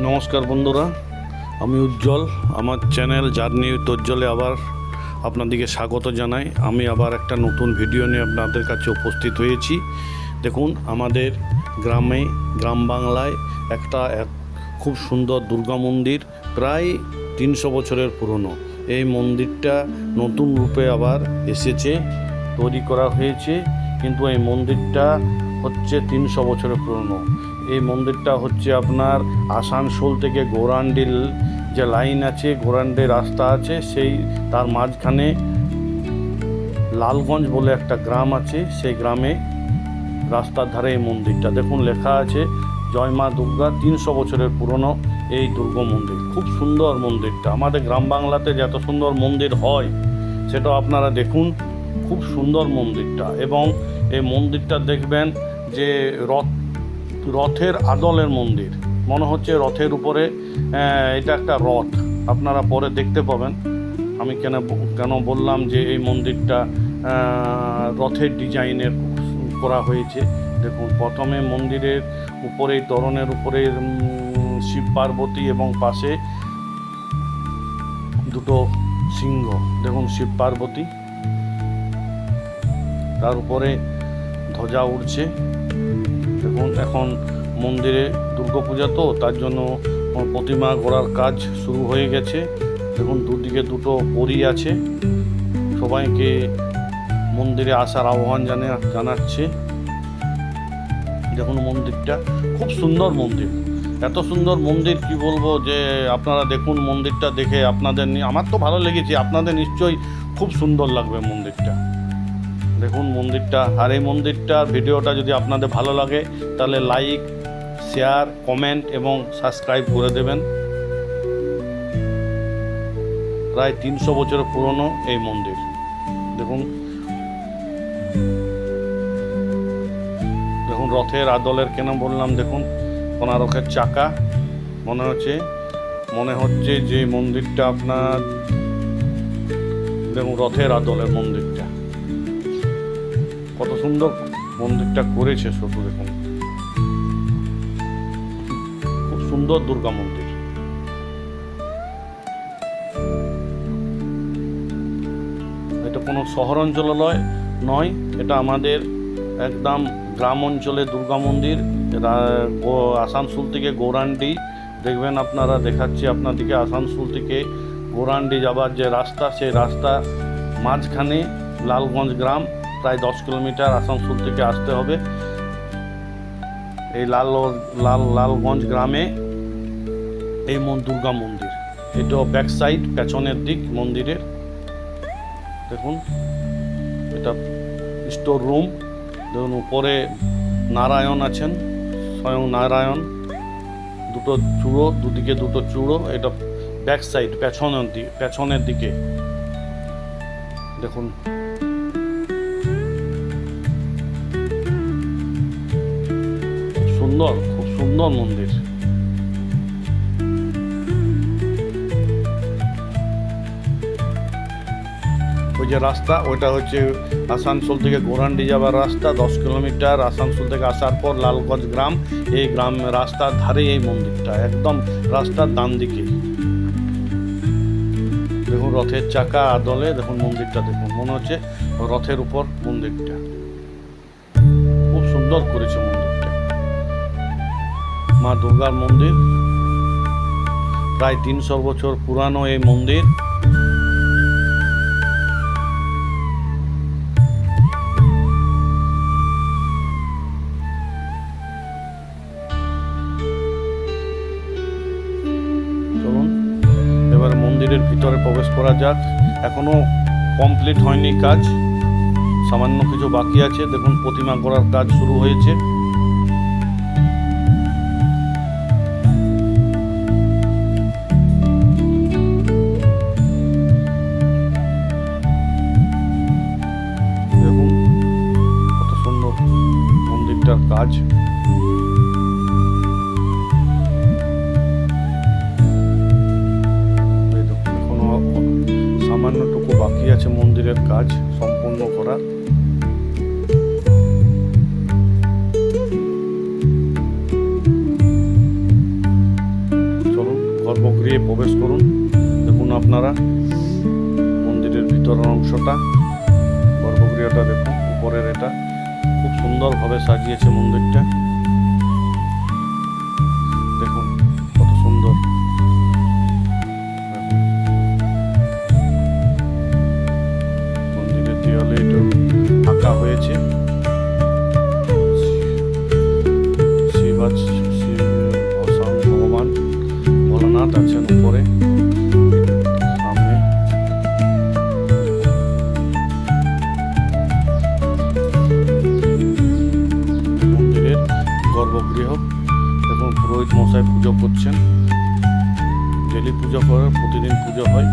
নমস্কার বন্ধুরা, আমি উজ্জ্বল, আমার চ্যানেল জার্নি উজ্জ্বলে আবার আপনাদেরকে স্বাগত জানাই। আমি আবার একটা নতুন ভিডিও নিয়ে আপনাদের কাছে উপস্থিত হয়েছি। দেখুন, আমাদের গ্রামে, গ্রাম বাংলায় একটা এক খুব সুন্দর দুর্গা মন্দির প্রায় তিনশো বছরের পুরনো। এই মন্দিরটা নতুন রূপে আবার এসেছে, তৈরি করা হয়েছে, কিন্তু এই মন্দিরটা হচ্ছে তিনশো বছরের পুরনো। এই মন্দিরটা হচ্ছে আপনার আসানসোল থেকে গৌরান্ডিল যে লাইন আছে, গৌরান্ডি রাস্তা আছে, সেই তার মাঝখানে লালগঞ্জ বলে একটা গ্রাম আছে, সেই গ্রামে রাস্তার ধারে এই মন্দিরটা। দেখুন, লেখা আছে, জয় মা দুর্গা, তিনশো বছরের পুরনো এই দুর্গ মন্দির। খুব সুন্দর মন্দিরটা। আমাদের গ্রাম বাংলাতে যত সুন্দর মন্দির হয় সেটা আপনারা দেখুন, খুব সুন্দর মন্দিরটা। এবং এই মন্দিরটা দেখবেন যে রথ রথের আদলের মন্দির। মনে হচ্ছে রথের উপরে এটা একটা রথ। আপনারা পরে দেখতে পাবেন। আমি কেন কেন বললাম যে এই মন্দিরটা রথের ডিজাইনের করা হয়েছে। দেখুন, প্রথমে মন্দিরের উপরে তরণের উপরে শিব পার্বতী এবং পাশে দুটো সিংহ। দেখুন, শিব পার্বতী। তার উপরে ধ্বজা দেখুন এখন মন্দিরে দুর্গাপূজা তো, তার জন্য প্রতিমা গড়ার কাজ শুরু হয়ে গেছে। দেখুন, দুদিকে দুটো পরি আছে। সবাইকে মন্দিরে আসার আহ্বান জানে, জানাচ্ছে। দেখুন মন্দিরটা। খুব সুন্দর মন্দির। এত সুন্দর মন্দির, কি বলব যে, আপনারা দেখুন মন্দিরটা দেখে আপনাদের আমার তো ভালো লেগেছে। আপনাদের নিশ্চয়ই খুব সুন্দর লাগবে মন্দিরটা। দেখুন মন্দিরটা আর এই মন্দিরটার ভিডিওটা যদি আপনাদের ভালো লাগে, তাহলে লাইক শেয়ার কমেন্ট এবং সাবস্ক্রাইব করে দেবেন। প্রায় তিনশো বছরের পুরনো এই মন্দির। দেখুন। দেখুন, রথের আদলের কেন বললাম? দেখুন কোনারকের চাকা। মনে হচ্ছে মনে হচ্ছে যে মন্দিরটা আপনার, দেখুন, রথের আদলের মন্দিরটা। কত সুন্দর মন্দিরটা করেছে শুধু দেখুন। খুব সুন্দর দুর্গা মন্দির। এটা কোনো শহর অঞ্চল নয় নয় এটা আমাদের একদম গ্রাম অঞ্চলে দুর্গা মন্দির। আসানসোল থেকে গৌরান্ডি, দেখবেন আপনারা, দেখাচ্ছি আপনাদেরকে আসানসোল থেকে গৌরান্ডি যাবার যে রাস্তা, সেই রাস্তা মাঝখানে লালগঞ্জ গ্রাম প্রায় দশ কিলোমিটার আসানসোল থেকে আসতে হবে। এই লাল লাল লালগঞ্জ গ্রামে এই মন দুর্গা মন্দির। এটা ব্যাক সাইড পেছনের দিক মন্দিরের। দেখুন, এটা স্টোর রুম দেখুন, উপরে নারায়ণ আছেন, স্বয়ং নারায়ণ। দুটো চূড়ো, দুদিকে দুটো চূড়ো। এটা ব্যাক সাইড পেছনের দিকে পেছনের দিকে। দেখুন সুন্দর, খুব সুন্দর মন্দির। ওই যে রাস্তা, ওইটা হচ্ছে আসানসোল থেকে গোরান্ডি যাওয়ার রাস্তা, দশ কিলোমিটার। আসানসোল থেকে আসার পর লালগঞ্জ গ্রাম, এই গ্রাম, রাস্তার ধারে এই মন্দিরটা, একদম রাস্তার ডান দিকে। দেখুন রথের চাকা আদলে, দেখুন মন্দিরটা, দেখুন, মনে হচ্ছে রথের উপর মন্দিরটা। খুব সুন্দর করেছে মন্দিরটা মা দুর্গার মন্দির। প্রায় তিনশো বছর পুরানো এই মন্দির। এবার মন্দিরের ভিতরে প্রবেশ করা যাক। এখনও কমপ্লিট হয়নি কাজ। সামান্য কিছু বাকি আছে। দেখুন, প্রতিমা করার কাজ শুরু হয়েছে। মন্দিরটার কাজ এখনও সামান্যটুকু বাকি আছে মন্দিরের কাজ সম্পূর্ণ করার গর্ভগৃহে প্রবেশ করুন। দেখুন আপনারা মন্দিরের ভিতরের অংশটা, গর্ভগৃহটা দেখুন, উপরের এটা। খুব সুন্দরভাবে সাজিয়েছে মন্দিরটা দেখুন কত সুন্দর। মন্দিরের দেওয়ালে এটা আঁকা হয়েছে শিব আছে শিব ভগবান ভগবান ভোলানাথ আছেন উপরে গর্ভগৃহ এবং পুরোহিত মশাই পুজো করছেন। ডেলি পুজো করে প্রতিদিন পুজো হয়।